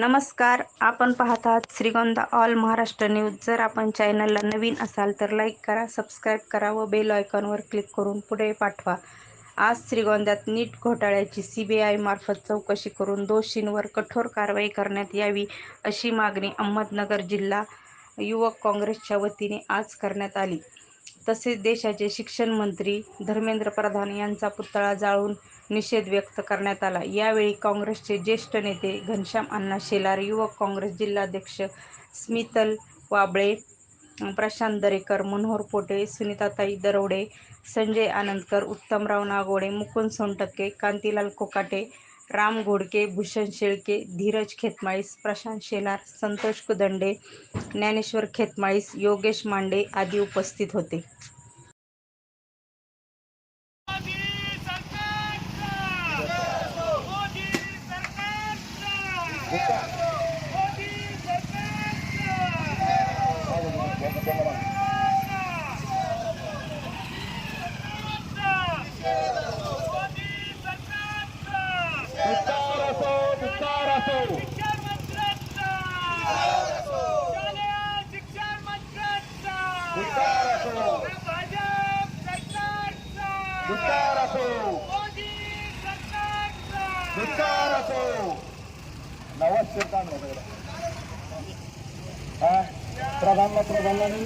नमस्कार आपण पाहत आहात श्रीगोंदा ऑल महाराष्ट्र न्यूज. जर आपण चॅनलला नवीन असाल तर लाईक करा सबस्क्राईब करा व बेल आयकॉनवर क्लिक करून पुढे पाठवा. आज श्रीगोंद्यात नीट घोटाळ्याची सी बी आय मार्फत चौकशी करून दोषींवर कठोर कारवाई करण्यात यावी अशी मागणी अहमदनगर जिल्हा युवक काँग्रेसच्या वतीने आज करण्यात आली. तसेच देशाचे शिक्षण मंत्री धर्मेंद्र प्रधान यांचा पुतळा जाळून निषेध व्यक्त करण्यात आला. यावेळी काँग्रेसचे ज्येष्ठ नेते घनश्याम अण्णा शेलार युवक काँग्रेस जिल्हाध्यक्ष स्मितल वाबळे प्रशांत दरेकर मनोहर पोटे सुनीताताई दरवडे संजय आनंदकर उत्तमराव नागोडे मुकुंद सोनटक्के कांतीलाल कोकाटे राम घोडके भूषण शेळके धीरज खेतमाळीस प्रशांत शेलार संतोष कुदंडे ज्ञानेश्वर खेतमाळीस योगेश मांडे आदी उपस्थित होते. मोदी सरकारचा मोदी सरकारचा धिक्कार असो. धिक्कार असो शिक्षण नवाज प्रधानमंत्री प्रधानांनी